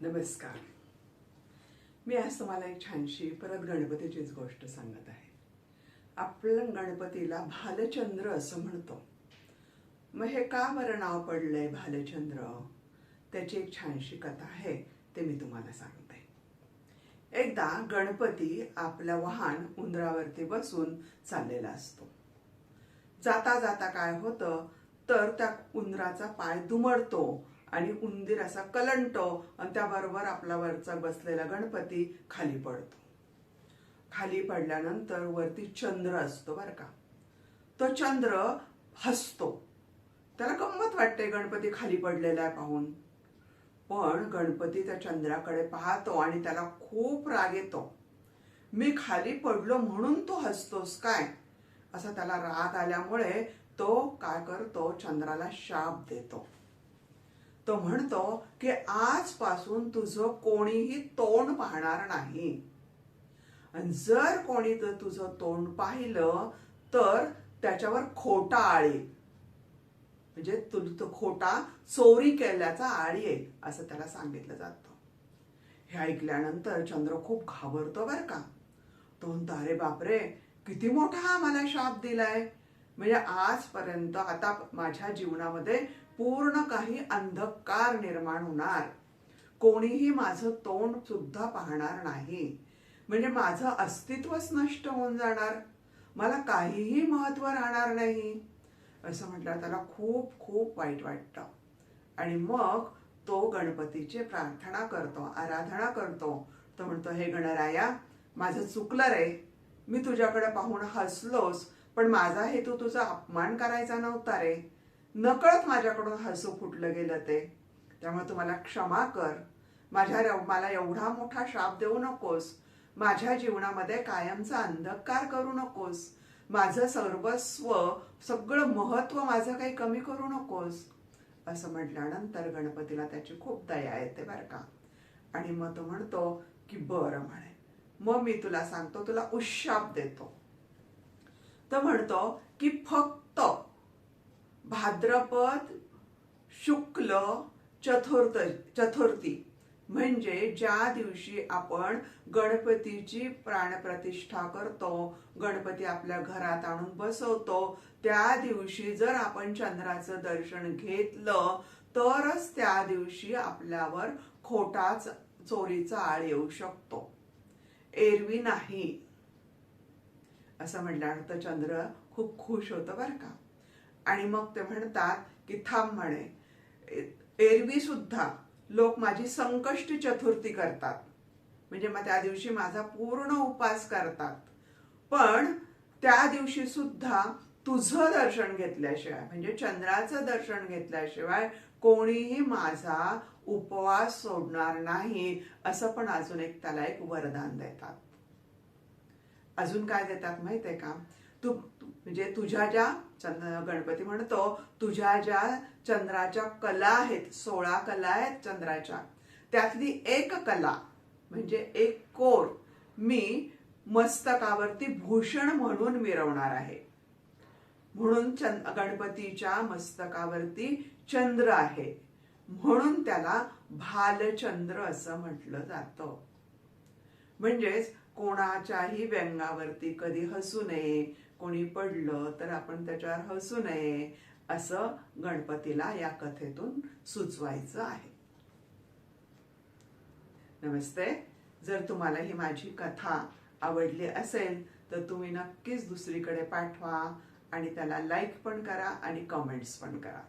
नमस्कार. मी आज तुम्हाला एक छानशी परत गणपतीचीच गोष्ट सांगत आहे. आपण गणपतीला भालचंद्र असं म्हणतो. मग हे का बरं नाव पडलंय भालचंद्र? त्याची एक छानशी कथा आहे ते मी तुम्हाला सांगते. एकदा गणपती आपलं वाहन उंदरावरती बसून चाललेला असतो. जाता जाता काय होतं? तर त्या उंदराचा पाय दुमडतो आणि उंदीर असा कलंटो आणि त्याबरोबर आपला वरचा बसलेला गणपती खाली पडतो. खाली पडल्यानंतर वरती चंद्र असतो बर का. तो चंद्र हसतो. त्याला गंमत वाटते गणपती खाली पडलेला आहे पाहून. पण गणपती त्या चंद्राकडे पाहतो आणि त्याला खूप राग येतो. मी खाली पडलो म्हणून तू हसतोस काय? असा त्याला राग आल्यामुळे तो काय करतो? चंद्राला शाप देतो. तो म्हणतो की आजपासून तुझं कोणीही तोंड पाहणार नाही. आणि जर कोणी तर तुझं तोंड पाहिलं तर त्याच्यावर खोटा आळी म्हणजे तु खोटा चोरी केल्याचा आळी आहे असं त्याला सांगितलं जातं. हे ऐकल्यानंतर चंद्र खूप घाबरतो बर का. तो म्हणतो अरे बापरे किती मोठा हा मला शाप दिलाय. म्हणजे आजपर्यंत आता माझ्या जीवनामध्ये पूर्ण काही अंधकार निर्माण होणार. कोणीही माझं तोंड सुद्धा पाहणार नाही. म्हणजे माझं अस्तित्वच नष्ट होऊन जाणार. मला काहीही महत्त्व राहणार नाही. असं म्हटलं त्याला खूप खूप वाईट वाटतं. आणि मग तो गणपतीची प्रार्थना करतो आराधना करतो. तो म्हणतो हे गणराया माझं चुकलं रे. मी तुझ्याकडे पाहून हसलोस पण माझा हेतू तुझा अपमान करायचा नव्हता रे. नकळत माझ्याकडून हसू फुटलं गेलं ते. त्यामुळे तू मला क्षमा कर. माझ्या मला एवढा मोठा श्राप देऊ नकोस. माझ्या जीवनामध्ये कायमचा अंधकार करू नकोस. माझं सर्वस्व सगळं महत्त्व माझं काही कमी करू नकोस. असं म्हटल्यानंतर गणपतीला त्याची खूप दया येते बरं का. आणि मग तो म्हणतो की बरं म्हणे. मग मी तुला सांगतो तुला उशाप देतो. तर म्हणतो की फक्त भाद्रपद शुक्ल चतुर्थ चतुर्थी. म्हणजे ज्या दिवशी आपण गणपतीची प्राणप्रतिष्ठा करतो गणपती आपल्या घरात आणून बसवतो त्या दिवशी जर आपण चंद्राचं दर्शन घेतलं तरच त्या दिवशी आपल्यावर खोटाच चोरीचा आळ येऊ शकतो. एरवी नाही. असं म्हटल्यानंतर चंद्र खूप खुश होतं बरं का. आणि मग ते म्हणतात की थांब म्हणे. एरवी सुद्धा लोक माझी संकष्ट चतुर्थी करतात. म्हणजे मग त्या दिवशी माझा पूर्ण उपास करतात. पण त्या दिवशी सुद्धा तुझं दर्शन घेतल्याशिवाय म्हणजे चंद्राचं दर्शन घेतल्याशिवाय कोणीही माझा उपवास सोडणार नाही असं पण अजून एक त्याला एक वरदान देतात. अजून काय देतात माहितीये का? तू म्हणजे तुझ्या ज्या चंद्र गणपती म्हणतो तुझ्या ज्या चंद्राच्या कला आहेत सोळा कला आहेत चंद्राच्या त्यातली एक कला म्हणजे एक कोर मी मस्तकावरती भूषण म्हणून मिरवणार आहे. म्हणून चंद गणपतीच्या मस्तकावरती चंद्र आहे. म्हणून त्याला भालचंद्र असं म्हटलं जातं. म्हणजेच कोणाच्याही व्यंगावरती कधी हसू नये कोणी पडलं तर आपण त्याच्यावर हसू नये असं गणपतीला या कथेतून सुचवायचं आहे. नमस्ते. जर तुम्हाला ही माझी कथा आवडली असेल तर तुम्ही नक्कीच दुसरीकडे पाठवा आणि त्याला लाईक पण करा आणि कमेंट्स पण करा.